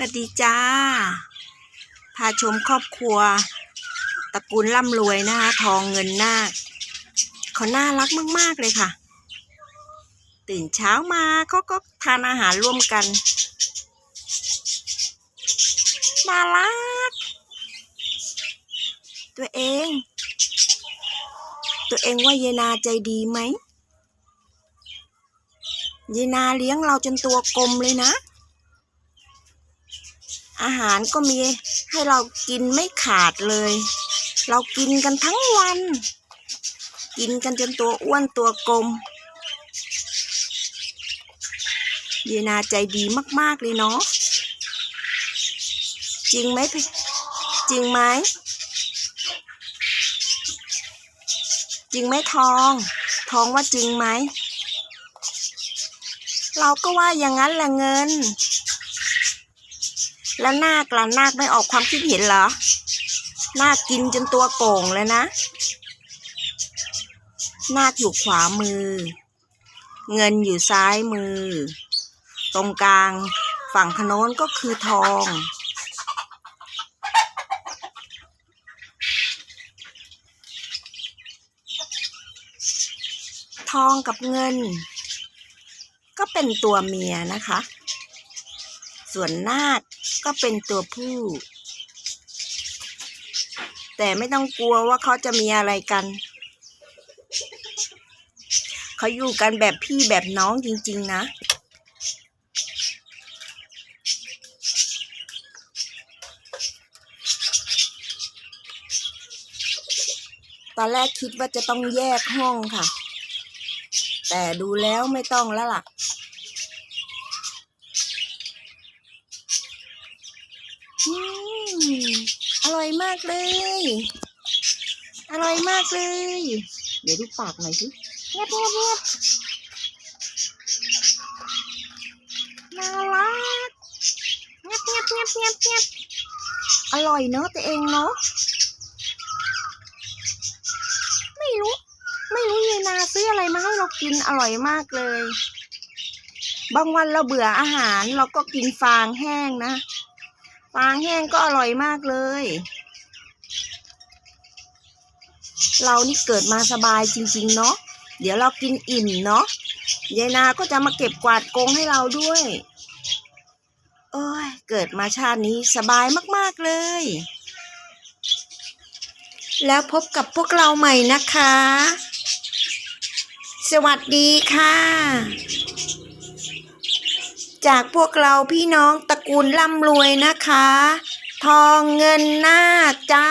สวัสดีจ้า พาชมครอบครัว ตระกูลร่ำรวยนะคะทองเงินนาคเขาน่ารักมาก ๆ เลยค่ะ ตื่นเช้ามาเขาก็ทานอาหารร่วมกันน่ารัก ตัวเอง ตัวเองว่าเยนาใจดีไหม เยนาเลี้ยงเราจนตัวกลมเลยนะ อาหารก็มีให้เรากินไม่ขาดเลย เรากินกันทั้งวัน กินกันจนตัวอ้วนตัวกลมเยนาใจดีมาก ๆ เลยเนาะจริงไหมจริงไหมจริงไหมทอง ทองว่าจริงไหม เราก็ว่าอย่างนั้นแหละเงิน แล้วนาคล่ะนาคไม่ออกความคิดเห็นเหรอนาคกินจนตัวโก่งเลยนะนาคอยู่ขวามือ เงินอยู่ซ้ายมือ ตรงกลางฝั่งขนนก็คือทอง ทองกับเงิน ก็เป็นตัวเมียนะคะ ส่วนนาคก็เป็นตัวผู้ แต่ไม่ต้องกลัวว่าเขาจะมีอะไรกัน เขาอยู่กันแบบพี่แบบน้องจริง ๆ นะตอนแรกคิดว่าจะต้องแยกห้องค่ะ แต่ดูแล้วไม่ต้องแล้วล่ะ อืมอร่อยมากเลย อร่อยมากเลย เดี๋ยวดูปากหน่อยสิเงียบเงียบเงียบน่ารักเงียบเงียบเงียบเงียบเงียบอร่อยเนอะตัวเองเนาะ ไม่รู้ ไม่รู้เยนาซื้ออะไรมาให้เรากินอร่อยมากเลย บางวันเราเบื่ออาหารเราก็กินฟางแห้งนะ ฟางแห้งก็อร่อยมากเลย เรานี่เกิดมาสบายจริง ๆ เนาะเดี๋ยวเรากินอิ่มเนาะยายนาก็จะมาเก็บกวาดกงให้เราด้วยโอ้ยเกิดมาชาตินี้สบายมากๆเลย แล้วพบกับพวกเราใหม่นะคะ สวัสดีค่ะ จากพวกเราพี่น้องตระกูลร่ำรวยนะคะ ทองเงินหน้าจ้า